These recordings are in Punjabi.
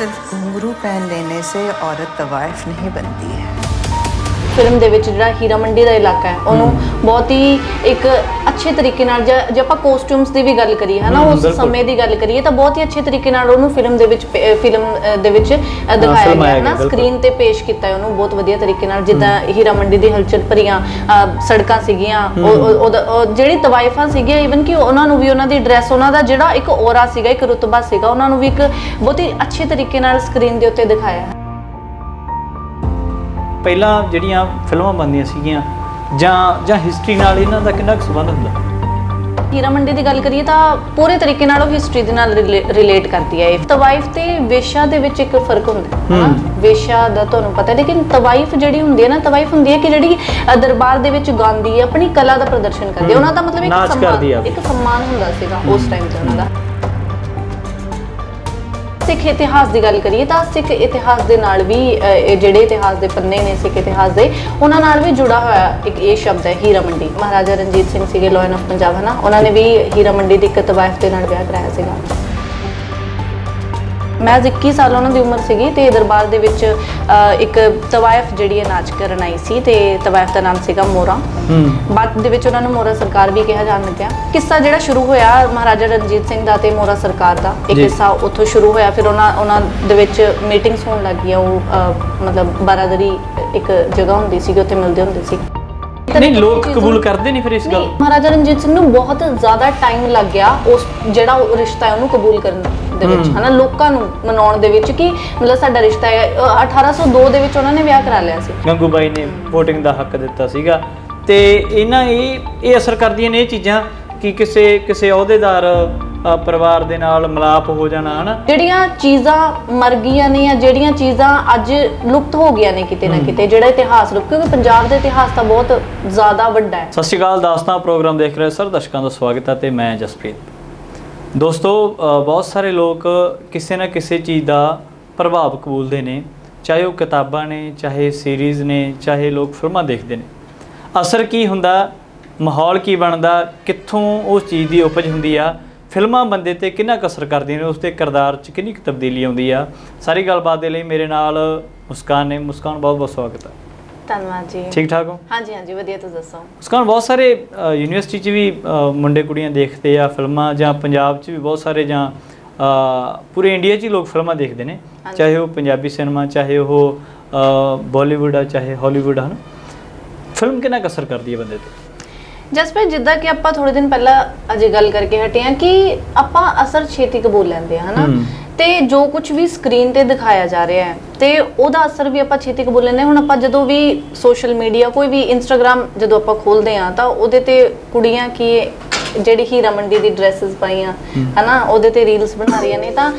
सिर्फ घुंघरू पहन लेने से औरत तवाइफ नहीं बनती है ਫਿਲਮ ਦੇ ਵਿੱਚ ਜਿਹੜਾ ਹੀਰਾ ਮੰਡੀ ਦਾ ਇਲਾਕਾ ਹੈ ਉਹਨੂੰ ਬਹੁਤ ਹੀ ਇੱਕ ਅੱਛੇ ਤਰੀਕੇ ਨਾਲ ਜੇ ਜੇ ਆਪਾਂ ਕੋਸਟਿਊਮਸ ਦੀ ਵੀ ਗੱਲ ਕਰੀਏ ਹਨਾ ਉਸ। ਸਮੇਂ ਦੀ ਗੱਲ ਕਰੀਏ ਤਾਂ ਬਹੁਤ ਹੀ ਅੱਛੇ ਤਰੀਕੇ ਨਾਲ ਉਹਨੂੰ ਫਿਲਮ ਦੇ ਵਿੱਚ ਫਿਲਮ ਦੇ ਵਿੱਚ ਦਿਖਾਇਆ ਗਿਆ ਨਾ। ਸਕਰੀਨ ਤੇ ਪੇਸ਼ ਕੀਤਾ ਹੈ ਉਹਨੂੰ ਬਹੁਤ ਵਧੀਆ ਤਰੀਕੇ ਨਾਲ ਜਿੱਦਾਂ ਹੀਰਾ ਮੰਡੀ ਦੀ ਹਲਚਲ ਭਰੀਆਂ ਸੜਕਾਂ ਸੀਗੀਆਂ ਜਿਹੜੀ ਤਵਾਇਫਾਂ ਸੀਗੀਆਂ ਈਵਨ ਕਿ ਉਹਨਾਂ ਨੂੰ ਵੀ ਉਹਨਾਂ ਦੀ ਡਰੈਸ ਉਹਨਾਂ ਦਾ ਜਿਹੜਾ ਇੱਕ ਔਰਾ ਸੀਗਾ ਇੱਕ ਰੁਤਬਾ ਸੀਗਾ ਉਹਨਾਂ ਨੂੰ ਵੀ ਇੱਕ ਬਹੁਤ ਹੀ ਅੱਛੇ ਤਰੀਕੇ ਨਾਲ ਸਕਰੀਨ ਦੇ ਉੱਤੇ ਦਿਖਾਇਆ ਹੈ ਪਹਿਲਾਂ ਜਿਹੜੀਆਂ ਫਿਲਮਾਂ ਬਣਦੀਆਂ ਸੀਗੀਆਂ ਜਾਂ ਜਾਂ ਹਿਸਟਰੀ ਨਾਲ ਇਹਨਾਂ ਦਾ ਕਿੰਨਾ ਕੁ ਸੰਬੰਧ ਹੁੰਦਾ ਹੀਰਾ ਮੰਡੀ ਦੀ ਗੱਲ ਕਰੀਏ ਤਾਂ ਪੂਰੇ ਤਰੀਕੇ ਨਾਲ ਉਹ ਹਿਸਟਰੀ ਦੇ ਨਾਲ ਰਿਲੇਟ ਕਰਦੀ ਹੈ ਇਹ ਤਵਾਇਫ ਤੇ ਵੇਸ਼ਾ ਦੇ ਵਿੱਚ ਇੱਕ ਫ਼ਰਕ ਹੁੰਦਾ ਹੈ ਹਨਾ। ਵੇਸ਼ਾ ਦਾ ਤੁਹਾਨੂੰ ਪਤਾ ਹੈ ਲੇਕਿਨ ਤਵਾਇਫ ਜਿਹੜੀ ਹੁੰਦੀ ਹੈ ਨਾ ਤਵਾਇਫ ਹੁੰਦੀ ਹੈ ਕਿ ਜਿਹੜੀ ਅ, ਦਰਬਾਰ ਦੇ ਵਿੱਚ ਗਾਉਂਦੀ ਹੈ ਆਪਣੀ ਕਲਾ ਦਾ ਪ੍ਰਦਰਸ਼ਨ ਕਰਦੀ ਹੈ। ਉਹਨਾਂ ਦਾ ਮਤਲਬ ਇੱਕ ਨਾਚ ਕਰਦੀ ਆ। ਇੱਕ ਸਨਮਾਨ ਹੁੰਦਾ ਸੀਗਾ ਉਸ ਟਾਈਮ ਤੇ ਉਹਨਾਂ ਦਾ ਸਿੱਖ ਇਤਿਹਾਸ ਦੀ ਗੱਲ ਕਰੀਏ ਤਾਂ ਸਿੱਖ ਇਤਿਹਾਸ ਦੇ ਨਾਲ ਵੀ ਅ, ਇਹ ਜਿਹੜੇ ਇਤਿਹਾਸ ਦੇ ਪੰਨੇ ਨੇ ਸਿੱਖ ਇਤਿਹਾਸ ਦੇ ਉਹਨਾਂ ਨਾਲ ਵੀ ਜੁੜਾ ਹੋਇਆ ਇੱਕ ਇਹ ਸ਼ਬਦ ਹੈ ਹੀਰਾ ਮੰਡੀ। ਮਹਾਰਾਜਾ ਰਣਜੀਤ ਸਿੰਘ ਸੀਗੇ ਲੋਇਨ ਆਫ ਪੰਜਾਬ ਹਨਾ? ਉਹਨਾਂ ਨੇ ਵੀ ਹੀਰਾ ਮੰਡੀ ਦੀ ਇੱਕ ਤਵਾਇਫ ਦੇ ਨਾਲ ਵਿਆਹ ਕਰਾਇਆ ਸੀਗਾ। ਮੈਂ 21 ਸਾਲ ਉਹਨਾਂ ਦੀ ਉਮਰ ਸੀਗੀ ਤੇ ਦਰਬਾਰ ਦੇ ਵਿੱਚ ਅ, ਇੱਕ ਤਵਾਇਫ ਜਿਹੜੀ ਹੈ ਨਾਚ ਕਰਨ ਆਈ ਸੀ ਤੇ ਤਵਾਇਫ ਦਾ ਨਾਮ ਸੀਗਾ ਮੋਰਾ। ਬਾਅਦ ਦੇ ਵਿੱਚ ਉਹਨਾਂ ਨੂੰ ਮੋਰਾ ਸਰਕਾਰ ਵੀ ਕਿਹਾ ਜਾਣ ਲੱਗਿਆ। ਕਿੱਸਾ ਜਿਹੜਾ ਸ਼ੁਰੂ ਹੋਇਆ ਮਹਾਰਾਜਾ ਰਣਜੀਤ ਸਿੰਘ ਦਾ ਤੇ ਮੋਰਾ ਸਰਕਾਰ ਦਾ ਇਹ ਜੀ। ਕਿੱਸਾ ਉੱਥੋਂ ਸ਼ੁਰੂ ਹੋਇਆ ਫਿਰ ਉਹਨਾਂ ਉਹਨਾਂ ਦੇ ਵਿੱਚ ਮੀਟਿੰਗਸ ਹੋਣ ਲੱਗੀਆਂ ਉਹ ਅਹ, ਮਤਲਬ ਬਾਰਾਦਰੀ ਇੱਕ ਜਗ੍ਹਾ ਹੁੰਦੀ ਸੀ ਉੱਥੇ ਮਿਲਦੇ ਹੁੰਦੇ ਸੀ। ਨਹੀਂ ਲੋਕ ਕਬੂਲ ਕਰਦੇ ਨਹੀਂ ਫਿਰ ਇਸ ਗੱਲ ਮਹਾਰਾਜਾ ਰਣਜੀਤ ਸਿੰਘ ਨੂੰ ਬਹੁਤ ਜ਼ਿਆਦਾ ਟਾਈਮ ਲੱਗ ਗਿਆ ਉਸ ਜਿਹੜਾ ਉਹ ਰਿਸ਼ਤਾ ਹੈ ਉਹਨੂੰ ਕਬੂਲ ਕਰਨ ਦੇ ਵਿੱਚ। ਹਨਾ? ਲੋਕਾਂ ਨੂੰ ਮਨਾਉਣ ਦੇ ਵਿੱਚ ਕਿ ਮਤਲਬ ਸਾਡਾ ਰਿਸ਼ਤਾ ਹੈ ਅਹ 1802 ਦੇ ਵਿੱਚ ਉਹਨਾਂ ਨੇ ਵਿਆਹ ਕਰਾ ਲਿਆ ਸੀ। ਗੰਗੂਬਾਈ ਨੇ VOTING ਦਾ ਹੱਕ ਦਿੱਤਾ ਸੀਗਾ। ਤੇ ਇਹਨਾਂ ਇਹ ਇਹ ਅਸਰ ਕਰਦੀਆਂ ਨੇ ਇਹ ਚੀਜ਼ਾਂ ਕਿ ਕਿਸੇ ਕਿਸੇ ਅਹੁਦੇਦਾਰ ਅ, ਪਰਿਵਾਰ ਦੇ ਨਾਲ ਮਿਲਾਪ ਹੋ ਜਾਣਾ ਹਨਾ? ਜਿਹੜੀਆਂ ਚੀਜ਼ਾਂ ਮਰ ਗਈਆਂ ਨੇ ਜਾਂ ਜਿਹੜੀਆਂ ਚੀਜ਼ਾਂ ਅੱਜ ਲੁਪਤ ਹੋ ਗਈਆਂ ਨੇ ਕਿਤੇ ਨਾ ਕਿਤੇ ਜਿਹੜਾ ਇਤਿਹਾਸ ਲੁਪਤ ਕਿਉਂਕਿ ਪੰਜਾਬ ਦਾ ਇਤਿਹਾਸ ਤਾਂ ਬਹੁਤ ਜ਼ਿਆਦਾ ਵੱਡਾ ਹੈ। ਸਤਿ ਸ਼੍ਰੀ ਅਕਾਲ ਦਾਸਤਾਂ ਪ੍ਰੋਗਰਾਮ ਦੇਖ ਰਹੇ ਸਰ ਦਰਸ਼ਕਾਂ ਦਾ ਸਵਾਗਤ ਹੈ ਤੇ ਮੈਂ ਜਸਪ੍ਰੀਤ। ਦੋਸਤੋ ਅ, ਬਹੁਤ ਸਾਰੇ ਲੋਕ ਕਿਸੇ ਨਾ ਕਿਸੇ ਚੀਜ਼ ਦਾ ਪ੍ਰਭਾਵ ਕਬੂਲਦੇ ਨੇ ਚਾਹੇ ਉਹ ਕਿਤਾਬਾਂ ਨੇ ਚਾਹੇ ਸੀਰੀਜ਼ ਨੇ ਚਾਹੇ ਲੋਕ ਫਿਲਮਾਂ ਦੇਖਦੇ ਨੇ। ਅਸਰ ਕੀ ਹੁੰਦਾ ਮਾਹੌਲ ਕੀ ਬਣਦਾ ਕਿੱਥੋਂ ਉਸ ਚੀਜ਼ ਦੀ ਉਪਜ ਹੁੰਦੀ ਆ ਫਿਲਮਾਂ ਬੰਦੇ ਤੇ ਕਿੰਨਾ ਕੁ ਅਸਰ ਕਰਦੀਆਂ ਨੇ ਉਸ ਦੇ ਕਿਰਦਾਰ 'ਚ ਕਿੰਨੀ ਕੁ ਤਬਦੀਲੀ ਆਉਂਦੀ ਆ? ਸਾਰੀ ਗੱਲਬਾਤ ਦੇ ਲਈ ਮੇਰੇ ਨਾਲ ਮੁਸਕਾਨ ਨੇ। ਮੁਸਕਾਨ ਬਹੁਤ ਬਹੁਤ ਸਵਾਗਤ ਹੈ ਧੰਨਵਾਦ ਜੀ। ਠੀਕ ਠਾਕ ਹੋ? ਹਾਂਜੀ ਹਾਂਜੀ ਵਧੀਆ ਤੁਸੀਂ ਦੱਸੋ? ਉਸਕਾਨ ਬਹੁਤ ਸਾਰੇ ਯੂਨੀਵਰਸਿਟੀ 'ਚ ਵੀ ਮੁੰਡੇ ਕੁੜੀਆਂ ਦੇਖਦੇ ਆ ਫਿਲਮਾਂ ਜਾਂ ਪੰਜਾਬ 'ਚ ਵੀ ਬਹੁਤ ਸਾਰੇ ਜਾਂ ਪੂਰੇ ਇੰਡੀਆ 'ਚ ਹੀ ਲੋਕ ਫਿਲਮਾਂ ਦੇਖਦੇ ਨੇ। ਚਾਹੇ ਉਹ ਪੰਜਾਬੀ ਸਿਨੇਮਾ ਚਾਹੇ ਉਹ ਬਾਲੀਵੁੱਡ ਆ ਚਾਹੇ ਹਾਲੀਵੁੱਡ ਹਨ? ਫਿਲਮ ਕਿੰਨਾ ਕੁ ਅਸਰ ਕਰਦੀ ਹੈ ਬੰਦੇ ਤੇ? ਜਸਪ੍ਰੀਤ ਜਿੱਦਾਂ ਕਿ ਆਪਾਂ ਥੋੜੇ ਦਿਨ ਪਹਿਲਾਂ ਅਜੇ ਗੱਲ ਕਰਕੇ ਹਟੇ ਆ ਕਿ ਆਪਾਂ ਅਸਰ ਛੇਤੀ ਕਬੂਲ ਲੈਂਦੇ ਆ ਹਨਾ ਹਮ। ਤੇ ਜੋ ਕੁਝ ਵੀ ਸਕਰੀਨ ਤੇ ਦਿਖਾਇਆ ਜਾ ਰਿਹਾ ਹੈ ਤੇ ਉਹਦਾ ਅਸਰ ਵੀ ਆਪਾਂ ਛੇਤੀ ਕਬੂਲ ਲੈਂਦੇ ਹਾਂ। ਹੁਣ ਆਪਾਂ ਜਦੋਂ ਵੀ ਸੋਸ਼ਲ ਮੀਡੀਆ ਕੋਈ ਵੀ ਇੰਸਟਾਗ੍ਰam ਜਦੋਂ ਆਪਾਂ ਖੋਲਦੇ ਆ ਤਾਂ ਉਹਦੇ ਤੇ ਕੁੜੀਆਂ ਕੀ ਜਿਹੜੀ ਹੀਰਾ ਮੰਡੀ ਦੀ ਡਰੈਸਸ ਪਾਈਆਂ ਹਨਾ ਉਹਦੇ ਤੇ ਰੀਲਸ ਬਣਾ ਰਹੀਆਂ ਨੇ ਤਾਂ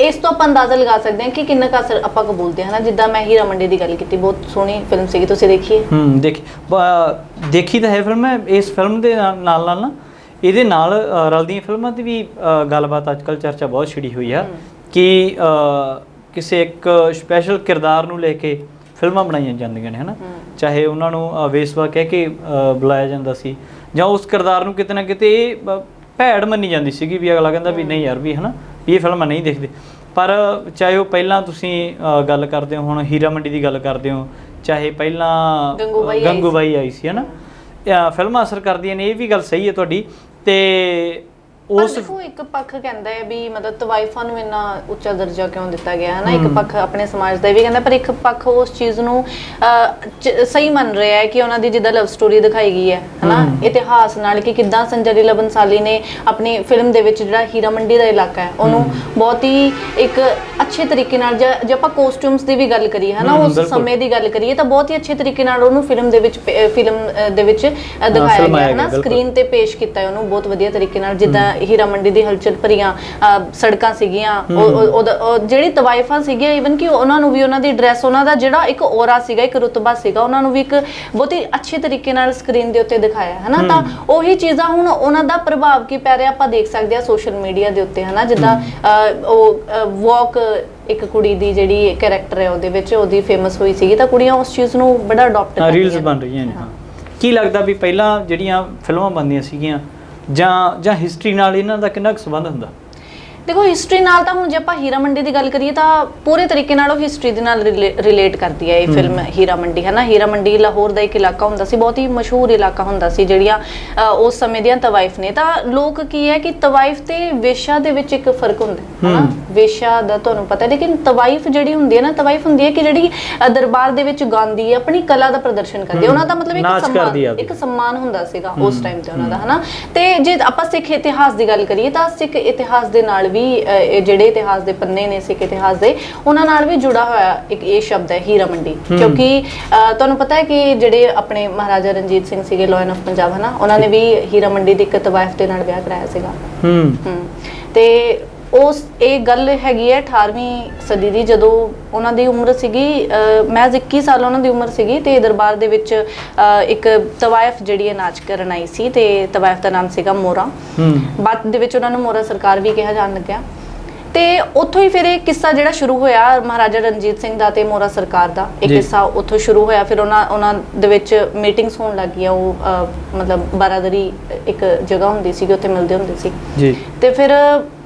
ਇਸ ਤੋਂ ਆਪਾਂ ਅੰਦਾਜ਼ਾ ਲਗਾ ਸਕਦੇ ਹਾਂ ਕਿ ਕਿੰਨਾ ਕੁ ਅਸਰ ਆਪਾਂ ਕਬੂਲਦੇ ਹਾਂ ਹਨਾ ਜਿੱਦਾਂ ਮੈਂ ਹੀਰਾ ਮੰਡੀ ਦੀ ਗੱਲ ਕੀਤੀ ਬਹੁਤ ਸੋਹਣੀ ਫਿਲਮ ਸੀਗੀ ਤੁਸੀਂ ਦੇਖੀ ਹੈ? ਦੇਖ। ਬ- ਦੇਖੀ ਤਾਂ ਹੈ ਫਿਲਮ ਹੈ ਇਸ ਫਿਲਮ ਦੇ ਨਾਲ ਨਾਲ ਨਾਲ ਨਾ ਇਹਦੇ ਨਾਲ ਅ, ਰਲਦੀਆਂ ਫਿਲਮਾਂ ਦੀ ਵੀ ਅ, ਗੱਲਬਾਤ ਅੱਜਕੱਲ ਚਰਚਾ ਬਹੁਤ ਛਿੜੀ ਹੋਈ ਆ ਕਿ ਅ, ਕਿਸੇ ਇੱਕ ਸਪੈਸ਼ਲ ਕਿਰਦਾਰ ਨੂੰ ਲੈ ਕੇ ਫਿਲਮਾਂ ਬਣਾਈਆਂ ਜਾਂਦੀਆਂ ਨੇ ਹਨਾ? ਚਾਹੇ ਉਹਨਾਂ ਨੂੰ ਅ, ਵੇਸਵਾ ਕਹਿ ਕੇ ਅ, ਬੁਲਾਇਆ ਜਾਂਦਾ ਸੀ ਜਾਂ ਉਸ ਕਿਰਦਾਰ ਨੂੰ ਕਿਤੇ ਨਾ ਕਿਤੇ ਇਹ, ਭੈੜ ਮੰਨੀ ਜਾਂਦੀ ਸੀਗੀ ਵੀ ਅਗਲਾ ਕਹਿੰਦਾ ਵੀ ਨਹੀਂ ਯਾਰ ਵੀ ਹਨਾ? ਵੀ ਇਹ ਫਿਲਮਾਂ ਨਹੀਂ ਦੇਖਦੇ। ਪਰ ਚਾਹੇ ਉਹ ਪਹਿਲਾਂ ਤੁਸੀਂ ਗੱਲ ਕਰਦੇ ਹੋ ਹੁਣ ਹੀਰਾ ਮੰਡੀ ਦੀ ਗੱਲ ਕਰਦੇ ਹੋ ਚਾਹੇ ਪਹਿਲਾਂ ਗੰਗੂਬਾਈ ਆਈ ਸੀ। ਗੰਗੂਬਾਈ ਆਈ ਸੀ ਹਨਾ ਇਹ ਫਿਲਮਾਂ ਅਸਰ ਕਰਦੀਆਂ ਨੇ ਇਹ ਵੀ ਗੱਲ ਸਹੀ ਹੈ ਤੁਹਾਡੀ। ਤੇ ਉਸ ਦੇਖੋ ਇੱਕ ਪੱਖ ਕਹਿੰਦਾ ਹੈ ਵੀ ਮਤਲਬ ਤਵਾਈਫਾਂ ਨੂੰ ਇੰਨਾ ਉੱਚਾ ਦਰਜਾ ਕਿਉਂ ਦਿੱਤਾ ਗਿਆ ਹੈ ਨਾ? ਇੱਕ ਪੱਖ ਆਪਣੇ ਸਮਾਜ ਦਾ ਵੀ ਕਹਿੰਦਾ ਪਰ ਇੱਕ ਪੱਖ ਉਸ ਚੀਜ਼ ਨੂੰ ਸਹੀ ਮੰਨ ਰਿਹਾ ਹੈ ਕਿ ਉਹਨਾਂ ਦੀ ਜਿੱਦਾਂ ਲਵ ਸਟੋਰੀ ਦਿਖਾਈ ਗਈ ਹੈ ਹਨਾ ਇਤਿਹਾਸ ਨਾਲ ਕਿ ਕਿਦਾਂ ਸੰਜਰੀ ਲਬਨਸਾਲੀ ਨੇ ਆਪਣੀ ਫਿਲਮ ਦੇ ਵਿੱਚ ਜਿਹੜਾ ਹੀਰਾ ਮੰਡੀ ਦਾ ਇਲਾਕਾ ਹੈ ਉਹਨੂੰ ਬਹੁਤ ਹੀ ਇੱਕ ਅੱਛੇ ਤਰੀਕੇ ਨਾਲ ਜੇ ਜੇ ਆਪਾਂ ਕੋਸਟਿਊਮਸ ਦੀ ਵੀ ਗੱਲ ਕਰੀਏ ਹਨਾ ਉਸ। ਸਮੇਂ ਦੀ ਗੱਲ ਕਰੀਏ ਤਾਂ ਬਹੁਤ ਹੀ ਅੱਛੇ ਤਰੀਕੇ ਨਾਲ ਉਹਨੂੰ ਫਿਲਮ ਦੇ ਵਿੱਚ ਫਿਲਮ ਦੇ ਵਿੱਚ ਦਿਖਾਇਆ ਗਿਆ ਹੈ ਗਿਆ, ਨਾ ਬਿਲਕੁਲ। ਸਕਰੀਨ ਤੇ ਪੇਸ਼ ਕੀਤਾ ਹੈ ਉਹਨੂੰ ਬਹੁਤ ਵਧੀਆ ਤਰੀਕੇ ਨਾਲ ਜਿੱਦਾਂ ਹੀਰਾ ਮੰਡੀ ਦੀ ਹਲਚਲ ਭਰੀਆਂ ਸੜਕਾਂ ਸੀਗੀਆਂ ਜਿਹੜੀ ਤਵਾਇਫਾਂ ਸੀਗੀਆਂ ਈਵਨ ਕਿ ਉਹਨਾਂ ਨੂੰ ਵੀ ਉਹਨਾਂ ਦੀ ਡਰੈਸ ਉਹਨਾਂ ਦਾ ਜਿਹੜਾ ਇੱਕ ਔਰਾ ਸੀਗਾ ਇੱਕ ਰੁਤਬਾ ਸੀਗਾ ਉਹਨਾਂ ਨੂੰ ਵੀ ਇੱਕ ਬਹੁਤ ਹੀ ਅੱਛੇ ਤਰੀਕੇ ਨਾਲ ਸਕਰੀਨ ਦੇ ਉੱਤੇ ਦਿਖਾਇਆ ਹੈ ਨਾ ਤਾਂ ਉਹੀ ਚੀਜ਼ਾਂ ਹੁਣ ਉਹਨਾਂ ਦਾ ਪ੍ਰਭਾਵ ਕੀ ਪੈ ਰਿਹਾ ਆਪਾਂ ਦੇਖ ਸਕਦੇ ਹਾਂ ਸੋਸ਼ਲ ਮੀਡੀਆ ਦੇ ਉੱਤੇ ਹਨਾ ਜਿੱਦਾਂ ਉਹ ਵਾਕ ਇੱਕ ਕੁੜੀ ਦੀ ਜਿਹੜੀ ਕੈਰੈਕਟਰ ਹੈ ਉਹਦੇ ਵਿੱਚ ਉਹਦੀ ਫੇਮਸ ਹੋਈ ਸੀਗੀ ਤਾਂ ਕੁੜੀਆਂ ਉਸ ਚੀਜ਼ ਨੂੰ ਬੜਾ ਅਡਾਪਟ ਕਰ ਰੀਲਸ ਬਣ ਰਹੀਆਂ ਨੇ ਹਾਂ। ਕੀ ਲੱਗਦਾ ਵੀ ਪਹਿਲਾਂ ਜਿਹੜੀਆਂ ਫਿਲਮਾਂ ਬਣਦੀਆਂ ਸੀਗੀਆਂ ਜਾਂ ਜਾਂ ਹਿਸਟਰੀ ਨਾਲ ਇਹਨਾਂ ਦਾ ਕਿੰਨਾ ਕੁ ਸੰਬੰਧ ਹੁੰਦਾ? ਦੇਖੋ ਹਿਸਟਰੀ ਨਾਲ ਤਾਂ ਹੁਣ ਜੇ ਆਪਾਂ ਹੀਰਾ ਮੰਡੀ ਦੀ ਗੱਲ ਕਰੀਏ ਤਾਂ ਪੂਰੇ ਤਰੀਕੇ ਨਾਲ ਉਹ ਹਿਸਟਰੀ ਦੇ ਨਾਲ ਰਿਲੇਟ ਕਰਦੀ ਹੈ ਇਹ ਫਿਲਮ ਹੀਰਾ ਮੰਡੀ ਹੈ ਨਾ? ਹੀਰਾ ਮੰਡੀ ਲਾਹੌਰ ਦਾ ਇੱਕ ਇਲਾਕਾ ਹੁੰਦਾ ਸੀ ਬਹੁਤ ਹੀ ਮਸ਼ਹੂਰ ਇਲਾਕਾ ਹੁੰਦਾ ਸੀ ਜਿਹੜੀਆਂ ਉਸ ਸਮੇਂ ਦੀਆਂ ਤਵਾਇਫ ਨੇ। ਤਾਂ ਲੋਕ ਕੀ ਹੈ ਕਿ ਤਵਾਇਫ ਤੇ ਵੇਸ਼ਾ ਦੇ ਵਿੱਚ ਇੱਕ ਫ਼ਰਕ ਹੁੰਦਾ ਹੈ ਹਨਾ ਵੇਸ਼ਾ ਦਾ ਤੁਹਾਨੂੰ ਪਤਾ ਹੈ ਲੇਕਿਨ ਤਵਾਇਫ ਜਿਹੜੀ ਹੁੰਦੀ ਹੈ ਨਾ ਤਵਾਇਫ ਹੁੰਦੀ ਹੈ ਕਿ ਜਿਹੜੀ ਦਰਬਾਰ ਦੇ ਵਿੱਚ ਗਾਉਂਦੀ ਹੈ ਆਪਣੀ ਕਲਾ ਦਾ ਪ੍ਰਦਰਸ਼ਨ ਕਰਦੀ ਹੈ। ਉਹਨਾਂ ਦਾ ਮਤਲਬ ਇੱਕ ਸਨਮਾਨ। ਇੱਕ ਸਨਮਾਨ ਹੁੰਦਾ ਸੀਗਾ ਉਸ ਟਾਈਮ ਤੇ ਉਹਨਾਂ ਦਾ ਹਨਾ ਤੇ ਜੇ ਆਪਾਂ ਸਿੱਖ ਇਤਿਹਾਸ ਦੀ ਗੱਲ ਕਰੀਏ ਤਾਂ ਸਿੱਖ ਇਤਿਹਾਸ ਦੇ ਨਾਲ ਵੀ ਇਹ ਜਿਹੜੇ ਇਤਿਹਾਸ ਦੇ ਪੰਨੇ ਨੇ ਸਿੱਖ ਇਤਿਹਾਸ ਦੇ ਉਹਨਾਂ ਨਾਲ ਵੀ ਜੁੜਾ ਹੋਇਆ ਇੱਕ ਇਹ ਸ਼ਬਦ ਹੈ ਹੀਰਾ ਮੰਡੀ। ਕਿਉਂਕਿ ਤੁਹਾਨੂੰ ਪਤਾ ਹੈ ਕਿ ਜਿਹੜੇ ਆਪਣੇ ਮਹਾਰਾਜਾ ਰਣਜੀਤ ਸਿੰਘ ਸੀਗੇ ਲਾਇਨ ਆਫ ਪੰਜਾਬ ਹਨਾ ਉਹਨਾਂ ਨੇ ਵੀ ਹੀਰਾ ਮੰਡੀ ਦੀ ਇੱਕ ਤਵਾਇਫ ਦੇ ਨਾਲ ਵਿਆਹ ਕਰਾਇਆ ਸੀਗਾ। ਹੂੰ। ਹਮ, ਤੇ ਉਸ ਇਹ ਗੱਲ ਹੈਗੀ ਹੈ 18ਵੀਂ ਸਦੀ ਦੀ ਜਦੋਂ ਉਹਨਾਂ ਦੀ ਉਮਰ ਸੀਗੀ ਮਹਿਜ਼ 21 ਸਾਲ ਉਹਨਾਂ ਦੀ ਉਮਰ ਸੀਗੀ ਤੇ ਦਰਬਾਰ ਦੇ ਵਿੱਚ ਇੱਕ ਤਵਾਇਫ ਜਿਹੜੀ ਹੈ ਨਾਚ ਕਰਨ ਆਈ ਸੀ ਤੇ ਤਵਾਇਫ ਦਾ ਨਾਮ ਸੀਗਾ ਮੋਰਾ। ਬਾਅਦ ਦੇ ਵਿੱਚ ਉਹਨਾਂ ਨੂੰ ਮੋਰਾ ਸਰਕਾਰ ਵੀ ਕਿਹਾ ਜਾਣ ਲੱਗਿਆ। ਤੇ ਉੱਥੋਂ ਹੀ ਫਿਰ ਇਹ ਕਿੱਸਾ ਜਿਹੜਾ ਸ਼ੁਰੂ ਹੋਇਆ ਮਹਾਰਾਜਾ ਰਣਜੀਤ ਸਿੰਘ ਦਾ ਤੇ ਮੋਰਾ ਸਰਕਾਰ ਦਾ। ਇਹ ਜੀ। ਕਿੱਸਾ ਉੱਥੋਂ ਸ਼ੁਰੂ ਹੋਇਆ ਫਿਰ ਉਹਨਾਂ ਉਹਨਾਂ ਦੇ ਵਿੱਚ ਮੀਟਿੰਗਸ ਹੋਣ ਲੱਗੀਆਂ ਉਹ ਅਹ, ਮਤਲਬ ਬਾਰਾਦਰੀ ਇੱਕ ਜਗ੍ਹਾ ਹੁੰਦੀ ਸੀ ਉੱਥੇ ਮਿਲਦੇ ਹੁੰਦੇ ਸੀ। ਜੀ। ਤੇ ਫਿਰ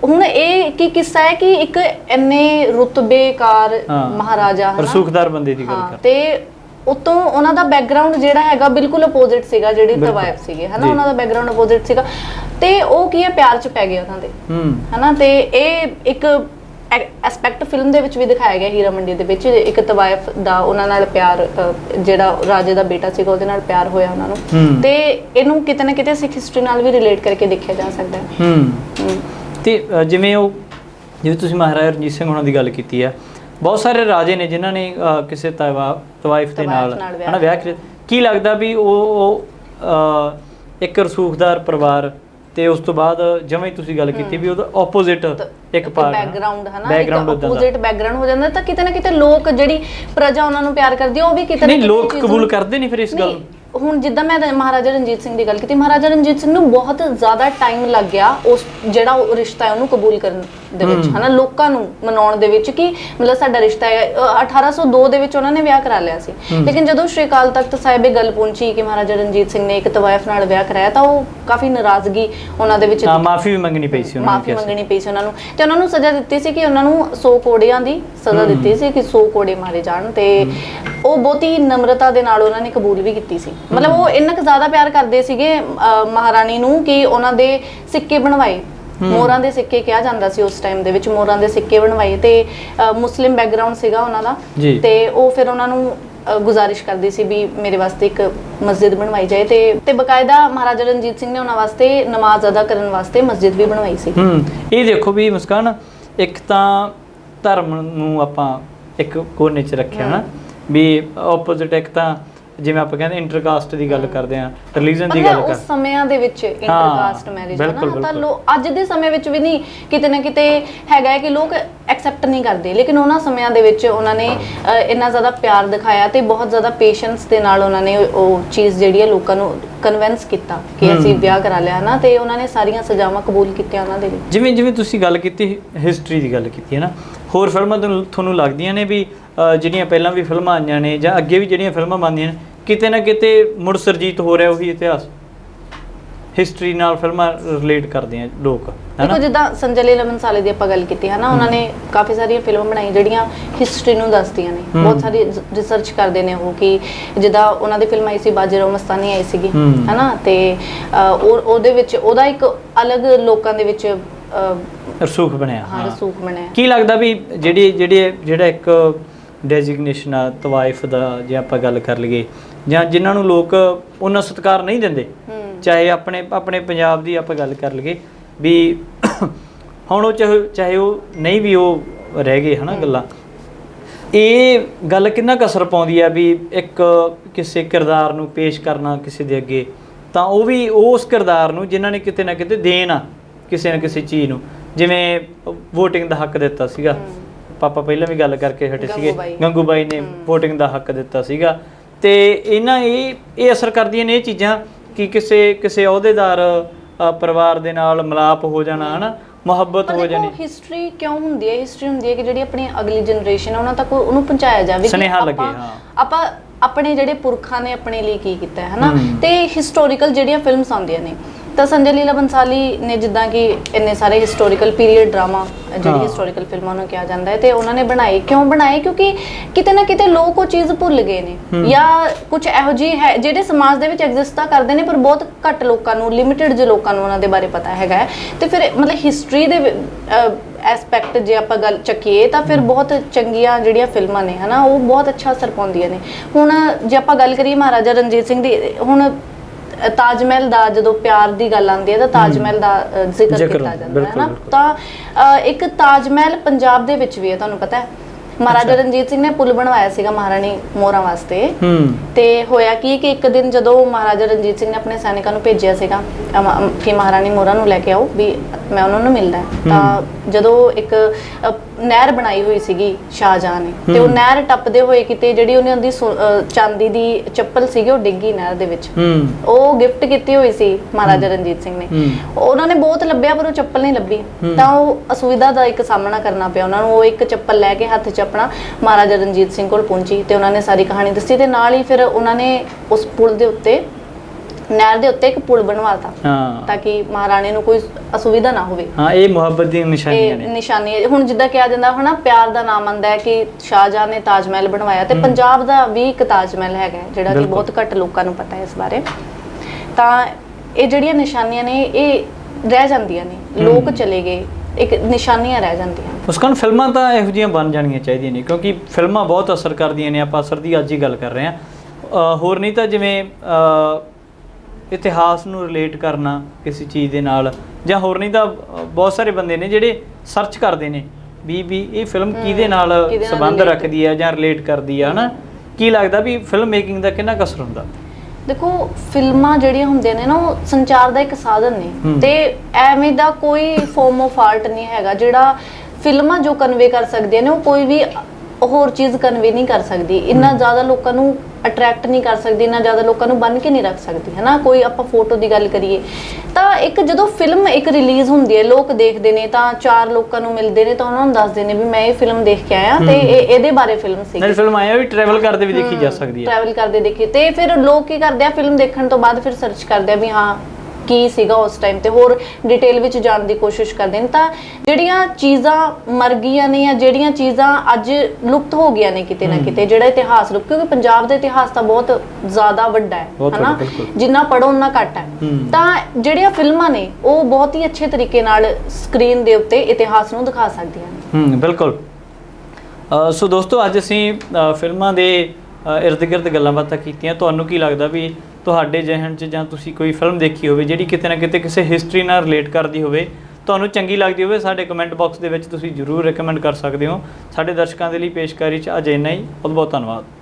ਹੁਣ ਇਹ ਕੀ ਕਿੱਸਾ ਹੈ ਕਿ ਇੱਕ ਇੰਨੇ ਰੁਤਬੇਕਾਰ ਹਾਂ। ਮਹਾਰਾਜਾ ਹਨਾ? ਰਸੂਖਦਾਰ ਬੰਦੇ ਦੀ ਗੱਲ ਹਾਂ, ਕਰ। ਤੇ ਉਤੋਂ ਉਹਨਾਂ ਦਾ ਬੈਕਗ੍ਰਾਉਂਡ ਜਿਹੜਾ ਹੈਗਾ ਬਿਲਕੁਲ ਅਪੋਜ਼ਿਟ ਸੀਗਾ ਜਿਹੜੀ। ਤਵਾਇਫ ਸੀਗੇ ਹਨਾ। ਉਹਨਾਂ ਦਾ ਬੈਕਗ੍ਰਾਉਂਡ ਅਪੋਜ਼ਿਟ ਸੀਗਾ। ਤੇ ਉਹ ਕੀ ਹੈ ਪਿਆਰ ਚ ਪੈ ਗਏ ਉਹਨਾਂ ਦੇ। ਹਨਾ? ਤੇ ਇਹ ਇੱਕ ਐਸਪੈਕਟ ਫਿਲਮ ਦੇ ਵਿੱਚ ਵੀ ਦਿਖਾਇਆ ਗਿਆ ਹੀਰਾ ਮੰਡੀ ਦੇ ਵਿੱਚ। ਇੱਕ ਤਵਾਇਫ ਦਾ ਉਹਨਾਂ ਨਾਲ ਪਿਆਰ ਜਿਹੜਾ ਰਾਜੇ ਦਾ ਬੇਟਾ ਸੀਗਾ ਉਹਦੇ ਨਾਲ ਪਿਆਰ ਹੋਇਆ ਉਹਨਾਂ ਨੂੰ। ਤੇ ਇਹਨੂੰ ਕਿਤੇ ਨਾ ਕਿਤੇ ਸਿੱਖ ਹਿਸਟਰੀ ਨਾਲ ਵੀ ਰਿਲੇਟ ਕਰਕੇ ਦੇਖਿਆ ਜਾ ਸਕਦਾ ਹੈ। ਹੂੰ। ਤੇ ਜਿਵੇਂ ਉਹ ਜਿਵੇਂ ਤੁਸੀਂ ਮਹਾਰਾਜਾ ਰਣਜੀਤ ਸਿੰਘ ਉਹਨਾਂ ਦੀ ਗੱਲ ਕੀਤੀ ਆ ਬਹੁਤ ਸਾਰੇ ਰਾਜੇ ਨੇ ਜਿਨ੍ਹਾਂ ਨੇ ਕਿਸੇ ਤਵਾ ਤਵਾਇਫ ਦੇ ਨਾਲ ਹਨਾ ਵਿਆਹ ਕੀਤਾ। ਕੀ ਲੱਗਦਾ ਵੀ ਉਹ ਇੱਕ ਰਸੂਖਦਾਰ ਪਰਿਵਾਰ ਤੇ ਉਸ ਤੋਂ ਬਾਅਦ ਜਿਵੇਂ ਹੀ ਤੁਸੀਂ ਗੱਲ ਕੀਤੀ ਵੀ ਉਹਦਾ ਆਪੋਜ਼ਿਟ ਇੱਕ ਪਾਰਟ ਬੈਕਗ੍ਰਾਉਂਡ ਹੈ ਨਾ ਇੱਕ ਆਪੋਜ਼ਿਟ ਬੈਕਗ੍ਰਾਉਂਡ ਹੋ ਜਾਂਦਾ ਤਾਂ ਕਿਤੇ ਨਾ ਕਿਤੇ ਲੋਕ ਜਿਹੜੀ ਪ੍ਰਜਾ ਉਹਨਾਂ ਨੂੰ ਪਿਆਰ ਕਰਦੀ ਉਹ ਵੀ ਕਿਤੇ ਨਾ ਨਹੀਂ ਲੋਕ ਕਬੂਲ ਕਰਦੇ ਨਹੀਂ ਫਿਰ ਇਸ ਗੱਲ ਨੂੰ। ਹੁਣ ਜਿੱਦਾਂ ਮੈਂ ਮਹਾਰਾਜਾ ਰਣਜੀਤ ਸਿੰਘ ਦੀ ਗੱਲ ਕੀਤੀ ਮਹਾਰਾਜਾ ਰਣਜੀਤ ਸਿੰਘ ਨੂੰ ਬਹੁਤ ਜ਼ਿਆਦਾ ਟਾਈਮ ਲੱਗ ਗਿਆ ਉਸ ਜਿਹੜਾ ਉਹ ਰਿਸ਼ਤਾ ਹੈ ਉਹਨੂੰ ਕਬੂਲ ਕਰਨ ਦੇ ਵਿੱਚ ਹਨਾ ਲੋਕਾਂ ਨੂੰ ਮਨਾਉਣ ਦੇ ਵਿੱਚ ਕਿ ਮਤਲਬ ਸਾਡਾ ਰਿਸ਼ਤਾ ਹੈ ਅ, 1802 ਦੇ ਵਿੱਚ ਉਹਨਾਂ ਨੇ ਵਿਆਹ ਕਰਾ ਲਿਆ ਸੀ। ਲੇਕਿਨ ਜਦੋਂ ਸ਼੍ਰੀ ਅਕਾਲ ਤਖਤ ਸਾਹਿਬ ਇਹ ਗੱਲ ਪਹੁੰਚੀ ਕਿ ਮਹਾਰਾਜਾ ਰਣਜੀਤ ਸਿੰਘ ਨੇ ਇੱਕ ਤਵਾਇਫ ਨਾਲ ਵਿਆਹ ਕਰਾਇਆ ਤਾਂ ਉਹ ਕਾਫੀ ਨਾਰਾਜ਼ਗੀ ਉਹਨਾਂ ਦੇ ਵਿੱਚ ਮਾਫੀ ਵੀ ਮੰਗਣੀ ਪਈ ਸੀ ਉਹਨਾਂ ਨੂੰ ਮਾਫੀ ਕਿਹਾ ਸੀ। ਮੰਗਣੀ ਪਈ ਸੀ ਉਹਨਾਂ ਨੂੰ। ਤੇ ਉਹਨਾਂ ਨੂੰ ਸਜ਼ਾ ਦਿੱਤੀ ਸੀ ਕਿ ਉਹਨਾਂ ਨੂੰ 100 ਕੋੜਿਆਂ ਦੀ ਸਜ਼ਾ ਦਿੱਤੀ ਸੀ ਕਿ 100 ਕੋੜੇ ਮਾਰੇ ਜਾਣ ਤੇ ਉਹ ਬਹੁਤ ਹੀ ਨમ્રਤਾ ਦੇ ਨਾਲ ਉਹਨਾਂ ਨੇ ਕਬੂਲ ਵੀ ਕੀਤੀ ਸੀ। ਮਤਲਬ ਉਹ ਇੰਨਾ ਕੁ ਜ਼ਿਆਦਾ ਪਿਆਰ ਕਰਦੇ ਸੀਗੇ ਅਹ, ਮਹਾਰਾਣੀ ਨੂੰ ਕਿ ਉਹਨਾਂ ਦੇ ਸਿੱਕੇ ਬਣਵਾਏ। ਮੋਰਾਂ ਦੇ ਸਿੱਕੇ ਕਿਹਾ ਜਾਂਦਾ ਸੀ ਉਸ ਟਾਈਮ ਦੇ ਵਿੱਚ ਮੋਰਾਂ ਦੇ ਸਿੱਕੇ ਬਣਵਾਏ ਤੇ ਮੁਸਲਿਮ ਬੈਕਗ੍ਰਾਉਂਡ ਸੀਗਾ ਉਹਨਾਂ ਦਾ। ਤੇ ਉਹ ਫਿਰ ਉਹਨਾਂ ਨੂੰ ਗੁਜ਼ਾਰਿਸ਼ ਕਰਦੀ ਸੀ ਵੀ ਮੇਰੇ ਵਾਸਤੇ ਇੱਕ ਮਸਜਿਦ ਬਣਵਾਈ ਜਾਏ ਤੇ ਤੇ ਬਕਾਇਦਾ ਮਹਾਰਾਜਾ ਰਣਜੀਤ ਸਿੰਘ ਨੇ ਉਹਨਾਂ ਵਾਸਤੇ ਨਮਾਜ਼ ਅਦਾ ਕਰਨ ਵਾਸਤੇ ਮਸਜਿਦ ਵੀ ਬਣਵਾਈ ਸੀ। ਹੂੰ ਇਹ ਦੇਖੋ ਵੀ ਮੁਸਕਾਨ ਇੱਕ ਤਾਂ ਧਰਮ ਨੂੰ ਆਪਾਂ ਇੱਕ ਕੋਨੇ 'ਚ ਰੱਖਿਆ ਨਾ ਵੀ ਆਪੋਜ਼ਿਟ ਇੱਕ ਤਾਂ ਜਿਵੇਂ ਆਪਾਂ ਕਹਿੰਦੇ ਇੰਟਰਕਾਸਟ ਦੀ ਗੱਲ ਕਰਦੇ ਆ ਰਿਲੀਜਨ ਦੀ ਗੱਲ ਕਰ ਉਸ ਸਮਿਆਂ ਦੇ ਵਿੱਚ ਇੰਟਰਕਾਸਟ ਮੈਰਿਜ ਨਾ ਤਾਂ। ਲੋ ਅੱਜ ਦੇ ਸਮੇਂ ਵਿੱਚ ਵੀ ਨਹੀਂ ਕਿਤੇ ਨਾ ਕਿਤੇ ਹੈਗਾ ਹੈ ਕਿ ਲੋਕ ਐਕਸੈਪਟ ਨਹੀਂ ਕਰਦੇ ਲੇਕਿਨ ਉਹਨਾਂ ਸਮਿਆਂ ਦੇ ਵਿੱਚ ਉਹਨਾਂ ਨੇ ਇੰਨਾ ਜ਼ਿਆਦਾ ਪਿਆਰ ਦਿਖਾਇਆ ਤੇ ਬਹੁਤ ਜ਼ਿਆਦਾ ਪੇਸ਼ੈਂਸ ਦੇ ਨਾਲ ਉਹਨਾਂ ਨੇ ਉਹ ਚੀਜ਼ ਜਿਹੜੀ ਹੈ ਲੋਕਾਂ ਨੂੰ ਕਨਵਿੰਸ ਕੀਤਾ ਕਿ ਅਸੀਂ ਵਿਆਹ ਕਰਾ ਲਿਆ ਨਾ ਤੇ ਉਹਨਾਂ ਨੇ ਸਾਰੀਆਂ ਸਜ਼ਾਵਾਂ ਕਬੂਲ ਕੀਤੀਆਂ ਉਹਨਾਂ ਦੇ ਲਈ ਜਿਵੇਂ ਜਿਵੇਂ ਤੁਸੀਂ ਗੱਲ ਕੀਤੀ ਹਿਸਟਰੀ ਦੀ ਗੱਲ ਕੀਤੀ ਹੈ ਨਾ ਹੋਰ ਫਿਲਮਾਂ ਤੁਹਾਨੂੰ ਲੱਗਦੀਆਂ ਨੇ ਵੀ ਜਿਹੜੀਆਂ ਪਹਿਲਾਂ ਵੀ ਫਿਲਮਾਂ ਆਈਆਂ ਨੇ ਜਾਂ ਅੱਗੇ ਵੀ ਜਿਹੜੀਆਂ ਫਿਲਮਾਂ ਬਣਦੀਆਂ ਨੇ ਕਿਤੇ ਨਾ ਕਿਤੇ ਮੁੜ ਸਰਜੀਤ ਹੋ ਰਿਹਾ ਉਹੀ ਇਤਿਹਾਸ। ਹਿਸਟਰੀ ਨਾਲ ਫਿਲਮਾਂ ਰਿਲੇਟ ਕਰਦੇ ਆ ਲੋਕ ਦੇਖੋ ਜਿੱਦਾਂ ਸੰਜੇ ਲੀਲਾ ਬੰਸਾਲੇ ਦੀ ਆਪਾਂ ਗੱਲ ਕੀਤੀ ਹੈ ਨਾ? ਉਹਨਾਂ ਨੇ ਕਾਫੀ ਸਾਰੀਆਂ ਫਿਲਮਾਂ ਬਣਾਈ ਜਿਹੜੀਆਂ ਹਿਸਟਰੀ ਨੂੰ ਦੱਸਦੀਆਂ ਨੇ। ਬਹੁਤ ਸਾਰੀ ਰਿਸਰਚ ਕਰਦੇ ਨੇ ਉਹ ਕਿ ਜਿੱਦਾਂ ਉਹਨਾਂ ਦੀ ਫਿਲਮ ਆਈ ਸੀ ਬਾਜੀਰਾਓ ਮਸਤਾਨੀ ਆਈ ਸੀਗੀ ਹਮ। ਹੈਨਾ ਤੇ ਉਹਦੇ ਵਿੱਚ ਉਹਦਾ ਇੱਕ ਅਲੱਗ ਲੋਕਾਂ ਦੇ ਵਿੱਚ ਰਸੂਖ ਬਣਿਆ ਹਾਂ ਰਸੂਖ ਬਣਿਆ। ਕੀ ਲੱਗਦਾ ਵੀ ਜਿਹੜੀ ਜਿਹੜੀ ਜਿਹੜਾ ਇੱਕ ਡੈਜ਼ਿਗਨੇਸ਼ਨ ਆ ਤਵਾਇਫ ਦਾ ਜੇ ਆਪਾਂ ਗੱਲ ਕਰ ਲਈਏ ਜਾਂ ਜਿਨ੍ਹਾਂ ਨੂੰ ਲੋਕ ਉਹਨਾਂ ਸਤਿਕਾਰ ਨਹੀਂ ਦਿੰਦੇ ਚਾਹੇ ਆਪਣੇ ਆਪਣੇ ਪੰਜਾਬ ਦੀ ਆਪਾਂ ਗੱਲ ਕਰ ਲਈਏ ਵੀ ਹੁਣ ਉਹ ਚਾਹੇ ਚਾਹੇ ਉਹ ਨਹੀਂ ਵੀ ਉਹ ਰਹਿ ਗਏ ਹਨਾ ਗੱਲਾਂ। ਇਹ ਗੱਲ ਕਿੰਨਾ ਕੁ ਅਸਰ ਪਾਉਂਦੀ ਆ ਵੀ ਇੱਕ ਕਿਸੇ ਕਿਰਦਾਰ ਨੂੰ ਪੇਸ਼ ਕਰਨਾ ਕਿਸੇ ਦੇ ਅੱਗੇ ਤਾਂ ਉਹ ਵੀ ਉਸ ਕਿਰਦਾਰ ਨੂੰ ਜਿਨ੍ਹਾਂ ਨੇ ਕਿਤੇ ਨਾ ਕਿਤੇ ਦੇਣ ਆ ਕਿਸੇ ਨਾ ਕਿਸੇ ਚੀਜ਼ ਨੂੰ। ਜਿਵੇਂ VOTING ਦਾ ਹੱਕ ਦਿੱਤਾ ਸੀਗਾ। ਪਾਪਾ ਪਹਿਲਾਂ ਵੀ ਗੱਲ ਕਰਕੇ ਹਟੇ ਸੀਗੇ। ਗੰਗੂਬਾਈ। ਗੰਗੂਬਾਈ ਨੇ VOTING ਦਾ ਹੱਕ ਦਿੱਤਾ ਸੀਗਾ। ਤੇ ਇਹਨਾਂ ਇਹ ਇਹ ਅਸਰ ਕਰਦੀਆਂ ਨੇ ਇਹ ਚੀਜ਼ਾਂ ਕਿ ਕਿਸੇ ਕਿਸੇ ਅਹੁਦੇਦਾਰ ਅ, ਪਰਿਵਾਰ ਦੇ ਨਾਲ ਮਿਲਾਪ ਹੋ ਜਾਣਾ ਹਨਾ ਮੁਹੱਬਤ ਹੋ ਜਾਣੀ ਹਿਸਟਰੀ ਕਿਉਂ ਹੁੰਦੀ ਹੈ ਹਿਸਟਰੀ ਹੁੰਦੀ ਹੈ ਕਿ ਜਿਹੜੀ ਆਪਣੀ ਅਗਲੀ ਜਨਰੇਸ਼ਨ ਹੈ ਉਹਨਾਂ ਤੱਕ ਉਹਨੂੰ ਪਹੁੰਚਾਇਆ ਜਾਵੇ ਕਿ ਸੁਨੇਹਾ ਲੱਗੇ, ਆਪਾਂ- ਹਾਂ। ਆਪਾਂ ਆਪਣੇ ਜਿਹੜੇ ਪੁਰਖਾਂ ਨੇ ਆਪਣੇ ਲਈ ਕੀ ਕੀਤਾ ਹੈ ਹਨਾ। ਤੇ ਹਿਸਟੋਰੀਕਲ ਜਿਹੜੀਆਂ ਫਿਲਮਸ ਆਉਂਦੀਆਂ ਨੇ ਤਾਂ ਸੰਜੇ ਲੀਲਾ ਬੰਸਾਲੀ ਨੇ ਜਿੱਦਾਂ ਕਿ ਇੰਨੇ ਸਾਰੇ ਹਿਸਟੋਰੀਕਲ ਪੀਰੀਅਡ ਡਰਾਮਾ ਜਿਹੜੀ ਹਾਂ। ਹਿਸਟੋਰੀਕਲ ਫਿਲਮਾਂ ਨੂੰ ਕਿਹਾ ਜਾਂਦਾ ਹੈ ਤੇ ਉਹਨਾਂ ਨੇ ਬਣਾਏ। ਕਿਉਂ ਬਣਾਏ? ਕਿਉਂਕਿ ਕਿਤੇ ਨਾ ਕਿਤੇ ਲੋਕ ਉਹ ਚੀਜ਼ ਭੁੱਲ ਗਏ ਨੇ। ਜਾਂ ਕੁਝ ਇਹੋ ਜਿਹੀ ਹੈ ਜਿਹੜੇ ਸਮਾਜ ਦੇ ਵਿੱਚ ਐਗਜ਼ਿਸਟ ਤਾਂ ਕਰਦੇ ਨੇ ਪਰ ਬਹੁਤ ਘੱਟ ਲੋਕਾਂ ਨੂੰ ਲਿਮਿਟਿਡ ਜਿਹੇ ਲੋਕਾਂ ਨੂੰ ਉਹਨਾਂ ਦੇ ਬਾਰੇ ਪਤਾ ਹੈਗਾ ਹੈ। ਤੇ ਫਿਰ ਮਤਲਬ ਹਿਸਟਰੀ ਦੇ ਐਸਪੈਕਟ ਜੇ ਆਪਾਂ ਗੱਲ ਚੱਕੀਏ ਤਾਂ ਫਿਰ ਬਹੁਤ ਚੰਗੀਆਂ ਜਿਹੜੀਆਂ ਫਿਲਮਾਂ ਨੇ ਹਨਾ ਉਹ ਬਹੁਤ ਅੱਛਾ ਅਸਰ ਪਾਉਂਦੀਆਂ ਨੇ। ਹੁਣ ਜੇ ਆਪਾਂ ਗੱਲ ਕਰੀਏ ਮਹਾਰਾਜਾ ਰਣਜੀਤ ਸਿੰਘ ਦੀ ਹੁਣ ਤਾਜ ਮਹਿਲ ਦਾ ਜਦੋਂ ਪਿਆਰ ਦੀ ਗੱਲ ਆਉਂਦੀ ਹੈ ਤਾਂ ਤਾਜ ਮਹਿਲ ਦਾ ਅ, ਜ਼ਿਕਰ ਜ਼ਿਕਰ ਕੀਤਾ ਜਾਂਦਾ ਹੈ ਬਿਲਕੁਲ, ਨਾ? ਬਿਲਕੁਲ। ਤਾਂ ਅ, ਇੱਕ ਤਾਜ ਮਹਿਲ ਪੰਜਾਬ ਦੇ ਵਿੱਚ ਵੀ ਹੈ ਤੁਹਾਨੂੰ ਪਤਾ ਹੈ। ਮਹਾਰਾਜਾ ਰਣਜੀਤ ਸਿੰਘ ਨੇ ਪੁਲ ਬਣਵਾਇਆ ਸੀਗਾ ਮਹਾਰਾਣੀ ਮੋਹਰਾਂ ਵਾਸਤੇ। ਹੂੰ। ਤੇ ਹੋਇਆ ਕੀ ਕਿ ਇੱਕ ਦਿਨ ਜਦੋਂ ਮਹਾਰਾਜਾ ਰਣਜੀਤ ਸਿੰਘ ਨੇ ਆਪਣੇ ਸੈਨਿਕਾਂ ਨੂੰ ਭੇਜਿਆ ਸੀਗਾ ਅਮ- ਕਿ ਮਹਾਰਾਣੀ ਮੋਹਰਾ ਨੂੰ ਲੈ ਕੇ ਆਓ ਵੀ ਮੈਂ ਉਹਨਾਂ ਨੂੰ ਮਿਲਦਾ ਹੈ। ਤਾਂ ਜਦੋਂ ਇੱਕ ਅ, ਨਹਿਰ ਬਣਾਈ ਹੋਈ ਸੀਗੀ ਸ਼ਾਹਜਹਾਨ ਨੇ। ਤੇ ਉਹ। ਨਹਿਰ ਟੱਪਦੇ ਹੋਏ ਕਿਤੇ ਜਿਹੜੀ ਉਹਨੇ ਉਹਦੀ ਸੋ- ਚਾਂਦੀ ਦੀ ਚੱਪਲ ਸੀਗੀ ਉਹ ਡਿੱਗੀ ਨਹਿਰ ਦੇ ਵਿੱਚ। ਹੂੰ। ਉਹ ਗਿਫਟ ਕੀਤੀ ਹੋਈ ਸੀ ਮਹਾਰਾਜਾ ਰਣਜੀਤ ਸਿੰਘ ਨੇ। ਹੂੰ। ਉਹਨਾਂ ਨੇ ਬਹੁਤ ਲੱਭਿਆ ਪਰ ਉਹ ਚੱਪਲ ਨਹੀਂ ਲੱਭੀ। ਤਾਂ ਉਹ ਅਸੁਵਿਧਾ ਦਾ ਇੱਕ ਸਾਹਮਣਾ ਕਰਨਾ ਪਿਆ। ਉਹਨਾਂ ਨੂੰ ਉਹ ਇੱਕ ਚੱਪਲ ਲੈ ਕੇ ਹੱਥ 'ਚ ਆਪਣਾ ਮਹਾਰਾਜਾ ਰਣਜੀਤ ਸਿੰਘ ਕੋਲ ਪਹੁੰਚੀ ਤੇ ਉਹਨਾਂ ਨੇ ਸਾਰੀ ਕਹਾਣੀ ਦੱਸੀ ਤੇ ਨਾਲ ਹੀ ਫਿਰ ਉਹਨਾਂ ਨੇ ਉਸ ਪੁਲ ਦੇ ਉੱਤੇ ਨਹਿਰ ਦੇ ਉੱਤੇ ਇੱਕ ਪੁਲ ਬਣਵਾਤਾ ਹਾਂ। ਤਾਂ ਕਿ ਮਹਾਰਾਣੀ ਨੂੰ ਕੋਈ ਅਸੁਵਿਧਾ ਨਾ ਹੋਵੇ। ਹਾਂ ਇਹ ਮੁਹੱਬਤ ਦੀਆਂ ਨਿਸ਼ਾਨੀਆਂ ਇਹ ਨੇ। ਨਿਸ਼ਾਨੀ ਹੈ ਹੁਣ ਜਿੱਦਾਂ ਕਿਹਾ ਜਾਂਦਾ ਹਨਾ ਪਿਆਰ ਦਾ ਨਾਮ ਆਂਦਾ ਹੈ ਕਿ ਸ਼ਾਹਜਹਾਨ ਨੇ ਤਾਜ ਮਹਿਲ ਬਣਵਾਇਆ ਤੇ ਪੰਜਾਬ ਦਾ ਵੀ ਇੱਕ ਤਾਜ ਮਹਿਲ ਹੈਗਾ ਹੈ, ਜਿਹੜਾ ਕਿ ਬਿਲਕੁਲ। ਬਹੁਤ ਘੱਟ ਲੋਕਾਂ ਨੂੰ ਪਤਾ ਹੈ ਇਸ ਬਾਰੇ। ਤਾਂ ਇਹ ਜਿਹੜੀਆਂ ਨਿਸ਼ਾਨੀਆਂ ਨੇ ਇਹ ਰਹਿ ਜਾਂਦੀਆਂ ਨੇ। ਲੋਕ ਚਲੇ ਗਏ ਇੱਕ ਨਿਸ਼ਾਨੀਆਂ ਰਹਿ ਜਾਂਦੀਆਂ ਉਸਕਨ ਫਿਲਮਾਂ ਤਾਂ ਇਹੋ ਜਿਹੀਆਂ ਬਣ ਜਾਣੀਆਂ ਚਾਹੀਦੀਆਂ ਨੇ ਕਿਉਂਕਿ ਫਿਲਮਾਂ ਬਹੁਤ ਅਸਰ ਕਰਦੀਆਂ ਨੇ ਆਪਾਂ ਅਸਰ ਦੀ ਅੱਜ ਹੀ ਗੱਲ ਕਰ ਰਹੇ ਹਾਂ। ਅ, ਹੋਰ ਨਹੀਂ ਤਾਂ ਜਿਵੇਂ ਅ, ਇਤਿਹਾਸ ਨੂੰ ਰਿਲੇਟ ਕਰਨਾ ਕਿਸੇ ਚੀਜ਼ ਦੇ ਨਾਲ ਜਾਂ ਹੋਰ ਨਹੀਂ ਤਾਂ ਬਹੁਤ ਸਾਰੇ ਬੰਦੇ ਨੇ ਜਿਹੜੇ ਸਰਚ ਕਰਦੇ ਨੇ ਵੀ ਵੀ ਇਹ ਫਿਲਮ ਕਿਹਦੇ ਨਾਲ ਸੰਬੰਧ ਰੱਖਦੀ ਹੈ ਜਾਂ ਰਿਲੇਟ ਕਰਦੀ ਹੈ ਹਨਾ? ਕੀ ਲੱਗਦਾ ਵੀ ਫਿਲਮ ਮੇਕਿੰਗ ਦਾ ਕਿੰਨਾ ਕਸਰ ਹੁੰਦਾ? ਦੇਖੋ ਫਿਲਮਾਂ ਜਿਹੜੀਆਂ ਹੁੰਦੀਆਂ ਨੇ ਨਾ ਉਹ ਸੰਚਾਰ ਦਾ ਇੱਕ ਸਾਧਨ ਨੇ। ਤੇ ਐਵੇਂ ਦਾ ਕੋਈ ਫਾਰਮ ਆਫ ਆਰਟ ਨਹੀਂ ਹੈਗਾ। ਜਿਹੜਾ ਫਿਲਮਾਂ ਜੋ ਕਨਵੇ ਕਰ ਸਕਦੀਆਂ ਨੇ ਉਹ ਕੋਈ ਵੀ ਹੋਰ ਚੀਜ਼ ਕਨਵੇ ਨਹੀਂ ਕਰ ਸਕਦੀ। ਇੰਨਾ ਜ਼ਿਆਦਾ ਲੋਕਾਂ ਨੂੰ ਅਟਰੈਕਟ ਨਹੀਂ ਕਰ ਸਕਦੀ ਇੰਨਾ ਜ਼ਿਆਦਾ ਲੋਕਾਂ ਨੂੰ ਬੰਨ ਕੇ ਨਹੀਂ ਰੱਖ ਸਕਦੀ ਹੈ ਨਾ ਕੋਈ ਆਪਾਂ ਫੋਟੋ ਦੀ ਗੱਲ ਕਰੀਏ ਤਾਂ ਇੱਕ ਜਦੋਂ ਫਿਲਮ ਇੱਕ ਰਿਲੀਜ਼ ਹੁੰਦੀ ਹੈ ਲੋਕ ਦੇਖਦੇ ਨੇ ਤਾਂ ਚਾਰ ਲੋਕਾਂ ਨੂੰ ਮਿਲਦੇ ਨੇ ਤਾਂ ਉਹਨਾਂ ਨੂੰ ਦੱਸਦੇ ਨੇ ਵੀ ਮੈਂ ਇਹ ਫਿਲਮ ਦੇਖ ਕੇ ਆਇਆ ਤੇ ਇਹ ਇਹਦੇ ਬਾਰੇ ਫਿਲਮ ਸੀ ਨਾਲ ਫਿਲਮ ਆਇਆ ਵੀ ਟਰੈਵਲ ਕਰਦੇ ਵੀ ਦੇਖੀ ਜਾ ਸਕਦੀ ਹੈ। ਟਰੈਵਲ ਕਰਦੇ ਦੇਖੀ। ਤੇ ਫਿਰ ਲੋਕ ਕੀ ਕਰਦੇ ਆ ਫਿਲਮ ਦੇਖਣ ਤੋਂ ਬਾਅਦ ਫਿਰ ਸਰਚ ਕਰਦੇ ਆ ਵੀ ਹਾਂ ਕੀ ਸੀਗਾ ਉਸ ਟਾਈਮ ਤੇ? ਹੋਰ ਡਿਟੇਲ ਵਿੱਚ ਜਾਣ ਦੀ ਕੋਸ਼ਿਸ਼ ਕਰਦੇ ਨੇ। ਤਾਂ ਜਿਹੜੀਆਂ ਚੀਜ਼ਾਂ ਮਰ ਗਈਆਂ ਨੇ ਜਾਂ ਜਿਹੜੀਆਂ ਚੀਜ਼ਾਂ ਅੱਜ ਲੁਪਤ ਹੋ ਗਈਆਂ ਨੇ ਕਿਤੇ ਨਾ ਕਿਤੇ ਜਿਹੜਾ ਇਤਿਹਾਸ ਲੁਪਤ ਕਿਉਂਕਿ ਪੰਜਾਬ ਦਾ ਇਤਿਹਾਸ ਤਾਂ ਬਹੁਤ ਜ਼ਿਆਦਾ ਵੱਡਾ ਹੈ ਹਨਾ। ਜਿੰਨਾ ਪੜੋ ਉਹਨਾਂ ਘੱਟ ਹੈ। ਤਾਂ ਜਿਹੜੀਆਂ ਫਿਲਮਾਂ ਨੇ ਉਹ ਬਹੁਤ ਹੀ ਅੱਛੇ ਤਰੀਕੇ ਨਾਲ ਸਕਰੀਨ ਦੇ ਉੱਤੇ ਇਤਿਹਾਸ ਨੂੰ ਦਿਖਾ ਸਕਦੀਆਂ ਨੇ। ਹੂੰ ਬਿਲਕੁਲ। ਸੋ ਦੋਸਤੋ ਅੱਜ ਅਸੀਂ ਫਿਲਮਾਂ ਦੇ ਇਰਦ ਗਿਰਦ ਗੱਲਾਂ ਬਾਤਾਂ ਕੀਤੀਆਂ। ਤੁਹਾਨੂੰ ਕੀ ਲੱਗਦਾ ਵੀ ਤੁਹਾਡੇ ਜਿਹਨ 'ਚ ਜਾਂ ਤੁਸੀਂ ਕੋਈ ਫਿਲਮ ਦੇਖੀ ਹੋਵੇ ਜਿਹੜੀ ਕਿਤੇ ਨਾ ਕਿਤੇ ਕਿਸੇ ਹਿਸਟਰੀ ਨਾਲ ਰਿਲੇਟ ਕਰਦੀ ਹੋਵੇ, ਤੁਹਾਨੂੰ ਚੰਗੀ ਲੱਗਦੀ ਹੋਵੇ, ਸਾਡੇ ਕਮੈਂਟ ਬਾਕਸ ਦੇ ਵਿੱਚ ਤੁਸੀਂ ਜਰੂਰ ਰეკਮੈਂਡ ਕਰ ਸਕਦੇ ਹੋ। ਸਾਡੇ ਦਰਸ਼ਕਾਂ ਦੇ ਲਈ ਪੇਸ਼ਕਾਰੀ 'ਚ ਅਜੇ ਇੰਨਾ ਹੀ। ਬਹੁਤ ਬਹੁਤ ਧੰਨਵਾਦ।